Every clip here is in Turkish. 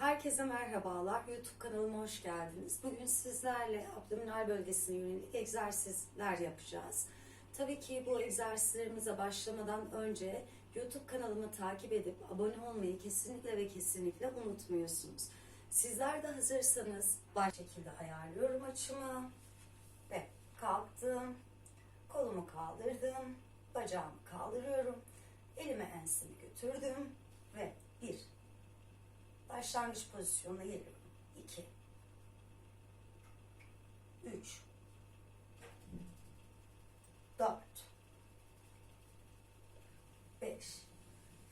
Herkese merhabalar. YouTube kanalıma hoş geldiniz. Bugün sizlerle abdominal bölgesine yönelik egzersizler yapacağız. Tabii ki bu egzersizlerimize başlamadan önce YouTube kanalımı takip edip abone olmayı kesinlikle ve kesinlikle unutmuyorsunuz. Sizler de hazırsanız baş şekilde ayarlıyorum açımı ve kalktım. Kolumu kaldırdım. Bacağımı kaldırıyorum. Elimi ensemi götürdüm ve Başlangıç pozisyonuna geliyorum. 2 3 4 5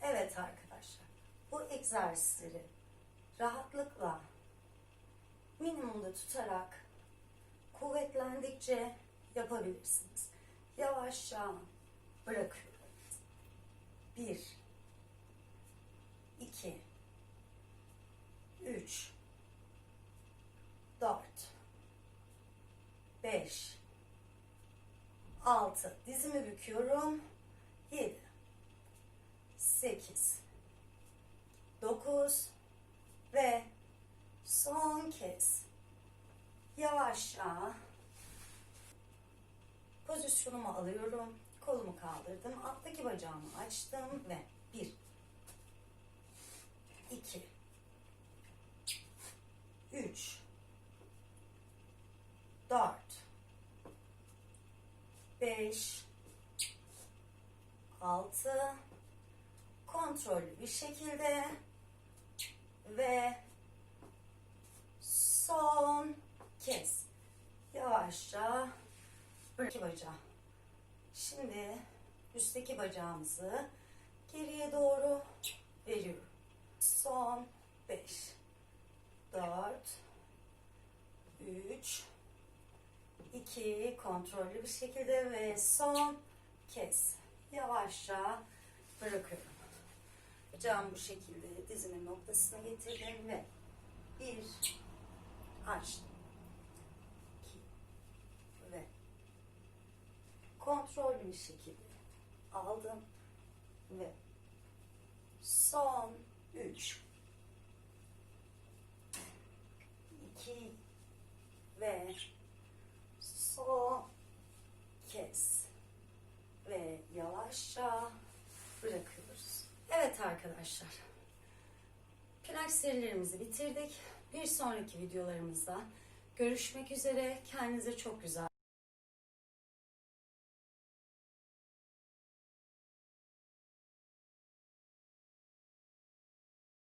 Evet arkadaşlar. Bu egzersizleri rahatlıkla minimumda tutarak kuvvetlendikçe yapabilirsiniz. Yavaşça bırakıyorum. 1 2 3 4 5 6 dizimi büküyorum. 7 8 9 ve son kez. Yavaşça pozisyonumu alıyorum. Kolumu kaldırdım. Alttaki bacağımı açtım ve 1 2 3 4 5 6 kontrollü bir şekilde. Ve son kez. Yavaşça. Bırak bacağı. Şimdi üstteki bacağımızı geriye doğru veriyorum. Son 5 4 3 2 kontrollü bir şekilde ve son kez yavaşça bırakıyorum. Bacağımı bu şekilde dizimin noktasına getirdim ve bir açtım. İki ve kontrollü bir şekilde aldım ve son üç 2 ve son kez ve yavaşça bırakıyoruz. Evet arkadaşlar. Plaj serilerimizi bitirdik. Bir sonraki videolarımızda görüşmek üzere. Kendinize çok güzel